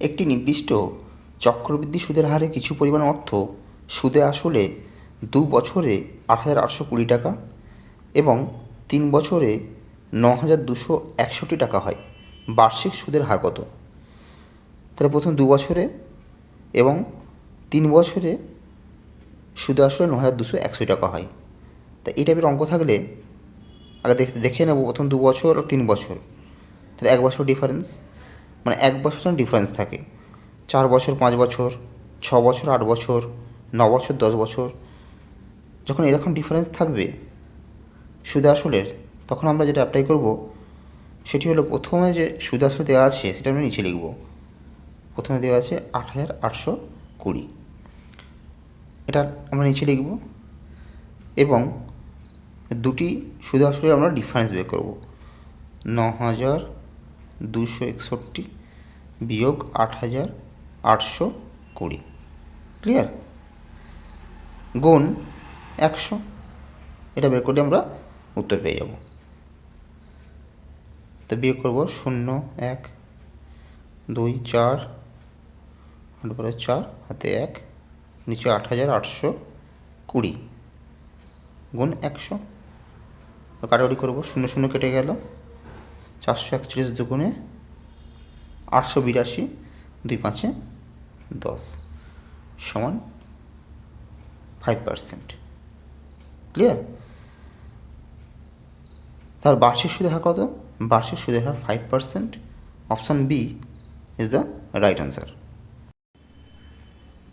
একটি নির্দিষ্ট চক্রবৃদ্ধি সুদের হারে কিছু পরিমাণ অর্থ সুদে আসলে দু বছরে আট হাজার আটশো কুড়ি টাকা এবং তিন বছরে ন হাজার দুশো একষট্টি টাকা হয়। বার্ষিক সুদের হার কত? তাহলে প্রথম দু বছরে এবং তিন বছরে সুদে আসলে ন হাজার দুশো একশো টাকা হয়। তা এই টাইপের অঙ্ক থাকলে আগে দেখে দেখে নেব প্রথম দু বছর আর তিন বছর। তাহলে এক বছর ডিফারেন্স মানে এক বছর যেন ডিফারেন্স থাকে। চার বছর, পাঁচ বছর, ছ বছর, আট বছর, ন বছর, দশ বছর। যখন এরকম ডিফারেন্স থাকবে সুদে আসলের, তখন আমরা যেটা অ্যাপ্লাই করব, সেটি হলো প্রথমে যে সুদে আসলে দেওয়া আছে, সেটা আমরা নিচে লিখব। প্রথমে দেওয়া আছে আট হাজার আটশো কুড়ি। এটা আমরা নিচে লিখব এবং দুটি সুদে আসলে আমরা ডিফারেন্স বের করব। ন হাজার দুশো একষট্টি বিয়োগ আট হাজার আটশো কুড়ি। ক্লিয়ার গুণ একশো। এটা বের করে আমরা উত্তর পেয়ে যাব। তো বিয়োগ করব শূন্য, এক, দুই, চার তারপরে চার, হাতে এক, নিচে আট হাজার আটশো কুড়ি। গুণ একশো। কাটাকাটি করব, শূন্য শূন্য কেটে গেল। চারশো একচল্লিশ দুগুণে আটশো বিরাশি, দুই পাঁচে দশ সমান ফাইভ পার্সেন্ট ক্লিয়ার তার বার্ষিক সুদের হার কত? বার্ষিক সুদের হার five percent option B is the right answer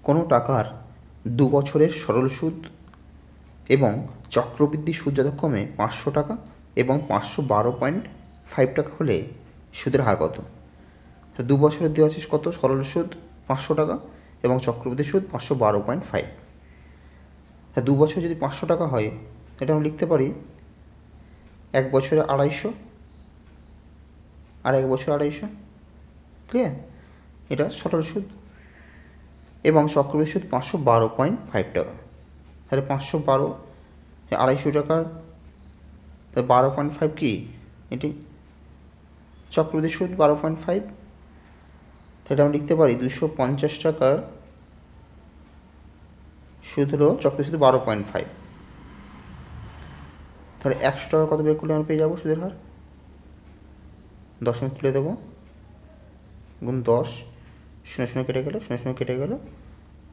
কোনো টাকার দু বছরের সরল সুদ এবং চক্রবৃদ্ধি সুদ যথাক্রমে পাঁচশো টাকা এবং পাঁচশো বারো পয়েন্ট ফাইভ টাকা হলে সুদের হার কত? দু বছরের দেওয়া শেষ কত? সরল সুদ পাঁচশো টাকা এবং চক্রবৃদ্ধি সুদ পাঁচশো বারো পয়েন্ট ফাইভ তা দু বছর যদি পাঁচশো টাকা হয় এটা আমরা লিখতে পারি এক বছরে আড়াইশো আর এক বছর আড়াইশো। ক্লিয়ার এটা সরল সুদ। এবং চক্রবৃদ্ধি সুদ পাঁচশো বারো পয়েন্ট ফাইভ টাকা। তাহলে পাঁচশো বারো, আড়াইশো টাকার বারো পয়েন্ট ফাইভ কি? এটি চক্রবৃদ্ধি সুদ বারো পয়েন্ট ফাইভ তাহলে আমরা লিখতে পারি দুশো পঞ্চাশ টাকার সুদ হলো চক্রবৃদ্ধি সুদ বারো পয়েন্ট ফাইভ তাহলে একশো টাকা কত বের করলে আমরা পেয়ে যাব সুদের হার? দশমিক তুলে দেবো। গুণ দশ, শূন্য শূন্য কেটে গেল, শূন্য শূন্য কেটে গেল,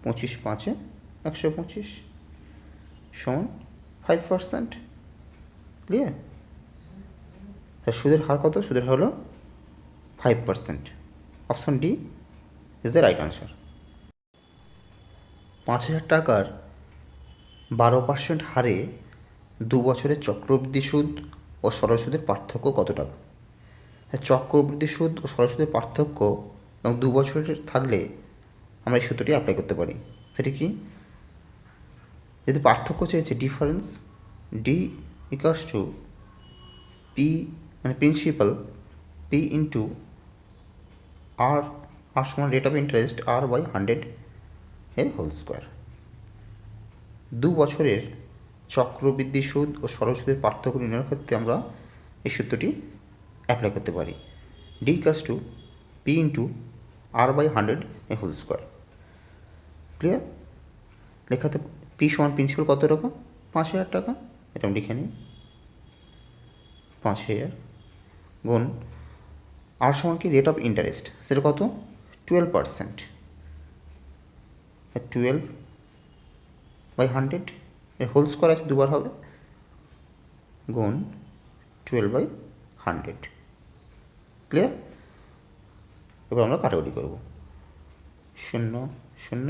পঁচিশ পাঁচে একশো পঁচিশ। সমান ফাইভ পার্সেন্ট ক্লিয়ার তাহলে সুদের হার কত? সুদের হলো five percent option D is the right answer পাঁচ হাজার টাকার বারো পার্সেন্ট হারে দু বছরের চক্রবৃদ্ধি সুদ ও সরল সুদের পার্থক্য কত টাকা? চক্রবৃদ্ধি সুদ ও সরল সুদের পার্থক্য এবং দু বছরের থাকলে আমরা এই সূত্রটি অ্যাপ্লাই করতে পারি। সেটি কি? যদি পার্থক্য চেয়েছে difference D equals to P মানে principal P into R R সমান rate of interest R by hundred এর হোল স্কোয়ার দু বছরের চক্রবৃদ্ধি সুদ ও সরল সুদের পার্থক্য নির্ণয়ের ক্ষেত্রে আমরা এই সূত্রটি অ্যাপ্লাই করতে পারি। D equals to P into R by hundred A whole square clear লেখাতে পি সমান প্রিন্সিপাল কত টাকা পাঁচ হাজার টাকা। এটা আমি লিখে নিই। পাঁচ হাজার গুণ আর সমান কি? রেট অফ ইন্টারেস্ট সেটা কত? Twelve percent twelve by hundred এর হোল স্কোয়ার আছে, দুবার হবে। গুণ টুয়েলভ বাই হান্ড্রেড ক্লিয়ার এবার আমরা কাটাকুটি করব। শূন্য শূন্য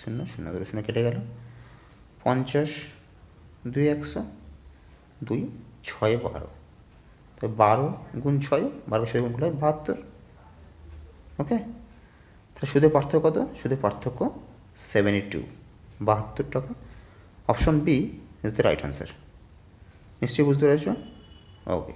শূন্য শূন্য, দুটো শূন্য কেটে গেল। পঞ্চাশ, দুই একশো, দুই, ছয় বারো। তো বারো গুণ ছয়, বারো ছয় গুণ করলে বাহাত্তর। ওকে তাহলে সুদের পার্থক্য কত? সুদের পার্থক্য সেভেন্টি টু বাহাত্তর টাকা। Option B is the right answer নিশ্চয়ই বুঝতে পেরেছ? ওকে